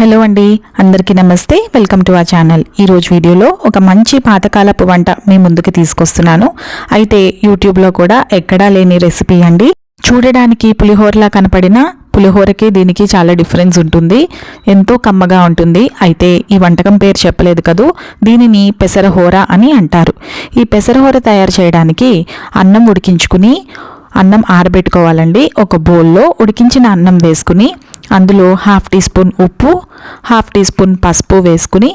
Hello అండి అందరికీ నమస్తే. Welcome to our channel. ఈరోజు వీడియోలో ఒక మంచి పాతకాలపు వంట మీ ముందుకు తీసుకొస్తున్నాను. అయితే యూట్యూబ్లో కూడా ఎక్కడా లేని రెసిపీ అండి. చూడడానికి పులిహోరలా కనపడిన పులిహోరకి దీనికి చాలా డిఫరెన్స్ ఉంటుంది. ఎంతో కమ్మగా ఉంటుంది. అయితే ఈ వంటకం పేరు చెప్పలేదు కదూ? దీనిని పెసరహోర అని అంటారు. ఈ పెసరహోర తయారు చేయడానికి అన్నం ఉడికించుకుని అన్నం ఆరబెట్టుకోవాలండి. ఒక బౌల్లో ఉడికించిన అన్నం వేసుకుని అందులో హాఫ్ టీ స్పూన్ ఉప్పు హాఫ్ టీ స్పూన్ పసుపు వేసుకుని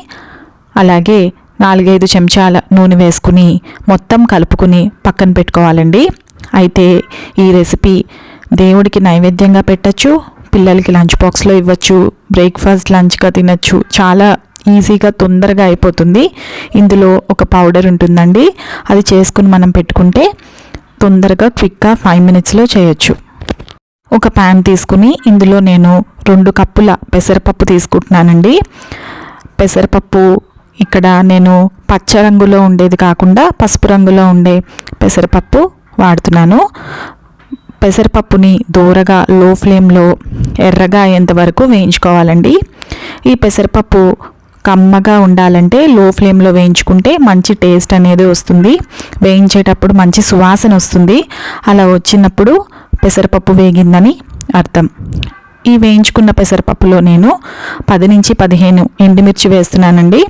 అలాగే నాలుగైదు చెంచాల నూనె వేసుకుని మొత్తం కలుపుకుని పక్కన పెట్టుకోవాలండి. అయితే ఈ రెసిపీ దేవుడికి నైవేద్యంగా పెట్టచ్చు పిల్లలకి లంచ్ బాక్స్లో ఇవ్వచ్చు బ్రేక్ఫాస్ట్ లంచ్గా తినచ్చు. చాలా ఈజీగా తొందరగా అయిపోతుంది. ఇందులో ఒక పౌడర్ ఉంటుందండి. అది చేసుకుని మనం పెట్టుకుంటే తొందరగా క్విక్గా ఫైవ్ మినిట్స్లో చేయొచ్చు. ఒక ప్యాన్ తీసుకుని ఇందులో నేను రెండు కప్పుల పెసరపప్పు తీసుకుంటున్నానండి. పెసరపప్పు ఇక్కడ నేను పచ్చ రంగులో ఉండేది కాకుండా పసుపు రంగులో ఉండే పెసరపప్పు వాడుతున్నాను. పెసరపప్పుని దూరగా లో ఫ్లేమ్లో ఎర్రగా అయ్యేంత వరకు వేయించుకోవాలండి. ఈ పెసరపప్పు కమ్మగా ఉండాలంటే లో ఫ్లేమ్లో వేయించుకుంటే మంచి టేస్ట్ అనేది వస్తుంది. వేయించేటప్పుడు మంచి సువాసన వస్తుంది. అలా వచ్చినప్పుడు పెసరపప్పు వేగిందని అర్థం. ఈ వేయించుకున్న పెసరపప్పులో నేను పది నుంచి పదిహేను ఎండుమిర్చి వేస్తున్నానండి.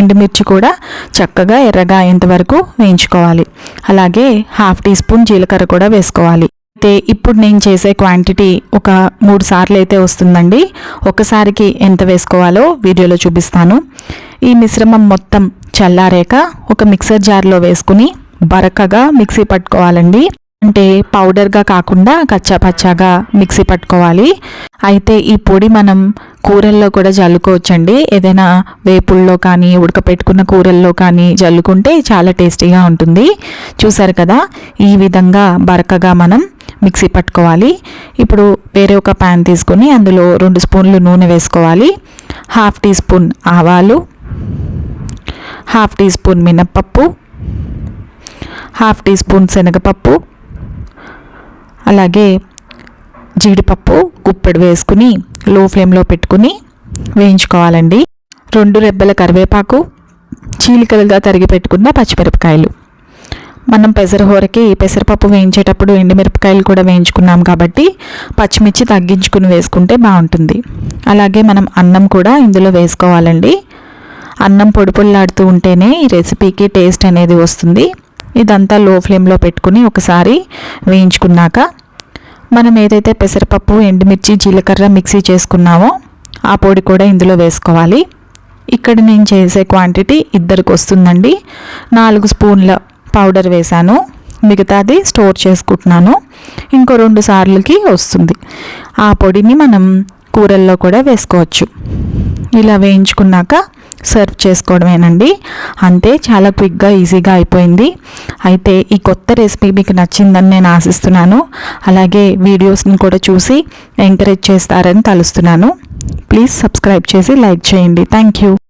ఎండుమిర్చి కూడా చక్కగా ఎర్రగా అయ్యేంత వరకు వేయించుకోవాలి. అలాగే హాఫ్ టీ స్పూన్ జీలకర్ర కూడా వేసుకోవాలి. అయితే ఇప్పుడు నేను చేసే క్వాంటిటీ ఒక మూడు సార్లు అయితే వస్తుందండి. ఒకసారికి ఎంత వేసుకోవాలో వీడియోలో చూపిస్తాను. ఈ మిశ్రమం మొత్తం చల్లారాక ఒక మిక్సర్ జార్లో వేసుకుని బరకగా మిక్సీ పట్టుకోవాలండి. అంటే పౌడర్గా కాకుండా కచ్చాపచ్చాగా మిక్సీ పట్టుకోవాలి. అయితే ఈ పొడి మనం కూరల్లో కూడా జల్లుకోవచ్చండి. ఏదైనా వేపుల్లో కానీ ఉడకపెట్టుకున్న కూరల్లో కానీ జల్లుకుంటే చాలా టేస్టీగా ఉంటుంది. చూసారు కదా ఈ విధంగా బరకగా మనం మిక్సీ పట్టుకోవాలి. ఇప్పుడు వేరే ఒక ప్యాన్ తీసుకొని అందులో రెండు స్పూన్లు నూనె వేసుకోవాలి. హాఫ్ టీ స్పూన్ ఆవాలు హాఫ్ టీ స్పూన్ మినప్పప్పు హాఫ్ టీ స్పూన్ శనగపప్పు అలాగే జీడిపప్పు గుప్పెడు వేసుకుని లో ఫ్లేమ్లో పెట్టుకుని వేయించుకోవాలండి. రెండు రెబ్బల కరివేపాకు చీలికలుగా తరిగి పెట్టుకున్న పచ్చిమిరపకాయలు. మనం పెసరహోరకి పెసరపప్పు వేయించేటప్పుడు ఎండుమిరపకాయలు కూడా వేయించుకున్నాం కాబట్టి పచ్చిమిర్చి తగ్గించుకుని వేసుకుంటే బాగుంటుంది. అలాగే మనం అన్నం కూడా ఇందులో వేసుకోవాలండి. అన్నం పొడిపొల్లాడుతూ ఉంటేనే ఈ రెసిపీకి టేస్ట్ అనేది వస్తుంది. ఇదంతా లో ఫ్లేమ్లో పెట్టుకుని ఒకసారి వేయించుకున్నాక మనం ఏదైతే పెసరపప్పు ఎండుమిర్చి జీలకర్ర మిక్సీ చేసుకున్నామో ఆ పొడి కూడా ఇందులో వేసుకోవాలి. ఇక్కడ నేను చేసే క్వాంటిటీ ఇద్దరికి వస్తుందండి. నాలుగు స్పూన్ల పౌడర్ వేశాను. మిగతాది స్టోర్ చేసుకుంటున్నాను. ఇంకో రెండు సార్లకి వస్తుంది. ఆ పొడిని మనం కూరల్లో కూడా వేసుకోవచ్చు. ఇలా వేయించుకున్నాక సర్వ్ చేసుకోవడమేనండి. అంతే చాలా క్విక్గా ఈజీగా అయిపోయింది. అయితే ఈ కొత్త రెసిపీ మీకు నచ్చిందని నేను ఆశిస్తున్నాను. అలాగే వీడియోస్ని కూడా చూసి ఎంకరేజ్ చేస్తారని తలుస్తున్నాను. ప్లీజ్ సబ్స్క్రైబ్ చేసి లైక్ చేయండి. Thank you